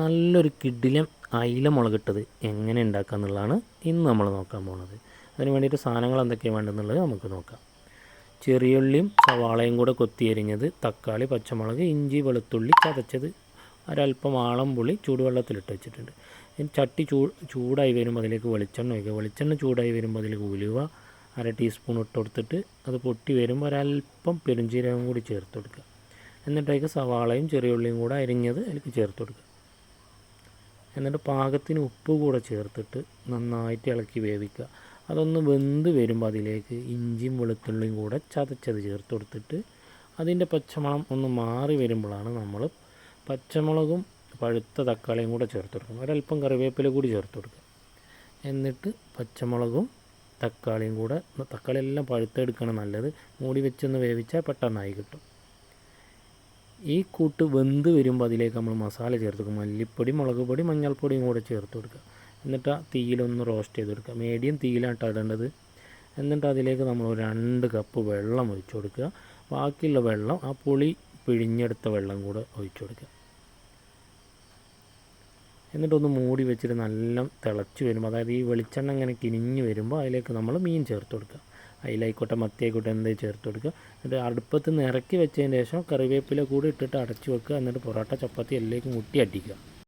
നല്ലൊരു കിഡിലം അയില മുളകിട്ടത് എങ്ങനെ ഉണ്ടാക്കുക എന്നുള്ളതാണ് ഇന്ന് നമ്മൾ നോക്കാൻ പോകുന്നത് അതിന് വേണ്ടിയിട്ട് സാധനങ്ങൾ എന്തൊക്കെയാണ് വേണ്ടതെന്നുള്ളത് നമുക്ക് നോക്കാം. ചെറിയുള്ളിയും സവാളയും കൂടെ കൊത്തിയരിഞ്ഞത് തക്കാളി പച്ചമുളക് ഇഞ്ചി വെളുത്തുള്ളി ചതച്ചത് ഒരല്പം ആളം പുളി ചൂടുവെള്ളത്തിലിട്ട് വെച്ചിട്ടുണ്ട്. ഇനി ചട്ടി ചൂ ചൂടായി വരുമ്പോൾ അതിലേക്ക് വെളിച്ചെണ്ണ ഒഴിക്കുക. വെളിച്ചെണ്ണ ചൂടായി വരുമ്പോൾ അതിലേക്ക് ഉലുവ അര ടീസ്പൂൺ ഇട്ട് കൊടുത്തിട്ട് അത് പൊട്ടി വരുമ്പോൾ ഒരല്പം പെരുംജീരകം കൂടി ചേർത്ത് കൊടുക്കുക. എന്നിട്ടേക്ക് സവാളയും ചെറിയുള്ളിയും കൂടെ അരിഞ്ഞത് അതിലേക്ക് ചേർത്ത് കൊടുക്കുക. എന്നിട്ട് പാകത്തിന് ഉപ്പ് കൂടെ ചേർത്തിട്ട് നന്നായിട്ട് ഇളക്കി വേവിക്കുക. അതൊന്ന് വെന്ത് വരുമ്പോൾ അതിലേക്ക് ഇഞ്ചിയും വെളുത്തുള്ളിയും കൂടെ ചതച്ചത് ചേർത്ത് കൊടുത്തിട്ട് അതിന്റെ പച്ചമണം ഒന്ന് മാറി വരുമ്പോഴാണ് നമ്മൾ പച്ചമുളകും പഴുത്ത തക്കാളിയും കൂടെ ചേർത്ത് കൊടുക്കുന്നത് ഒരല്പം കറിവേപ്പില കൂടി ചേർത്ത് കൊടുക്കുക. എന്നിട്ട് പച്ചമുളകും തക്കാളിയും കൂടെ തക്കാളി എല്ലാം പഴുത്തെടുക്കണം നല്ലത്. മൂടി വെച്ചൊന്ന് വേവിച്ചാൽ പെട്ടെന്നായി കിട്ടും. ഈ കൂട്ട് വെന്ത് വരുമ്പോൾ അതിലേക്ക് നമ്മൾ മസാല ചേർത്ത് കൊടുക്കും മല്ലിപ്പൊടി മുളക് പൊടി മഞ്ഞൾപ്പൊടിയും കൂടെ ചേർത്ത് കൊടുക്കുക. എന്നിട്ട് ആ തീയിലൊന്ന് റോസ്റ്റ് ചെയ്ത് കൊടുക്കുക. മീഡിയം തീയിലാണ് ഇടേണ്ടത്. എന്നിട്ട് അതിലേക്ക് നമ്മൾ രണ്ട് കപ്പ് വെള്ളം ഒഴിച്ചു കൊടുക്കുക. ബാക്കിയുള്ള വെള്ളം ആ പുളി പിഴിഞ്ഞെടുത്ത വെള്ളം കൂടെ ഒഴിച്ചു കൊടുക്കുക. എന്നിട്ടൊന്ന് മൂടി വെച്ചിട്ട് നല്ല തിളച്ച് വരുമ്പോൾ അതായത് ഈ വെളിച്ചെണ്ണ ഇങ്ങനെ കിനിഞ്ഞ് വരുമ്പോൾ അതിലേക്ക് നമ്മൾ മീൻ ചേർത്ത് കൊടുക്കുക. അതിലായിക്കോട്ടെ മത്തിയായിക്കോട്ടെ എന്തേ ചേർത്ത് കൊടുക്കുക. എന്നിട്ട് അടുപ്പത്ത് നിന്ന് ഇറക്കി വെച്ചതിന് ശേഷം കറിവേപ്പില കൂടി ഇട്ടിട്ട് അടച്ചു വെക്കുക. എന്നിട്ട് പൊറോട്ട ചപ്പാത്തി എല്ലാം മുട്ടി അടിക്കുക.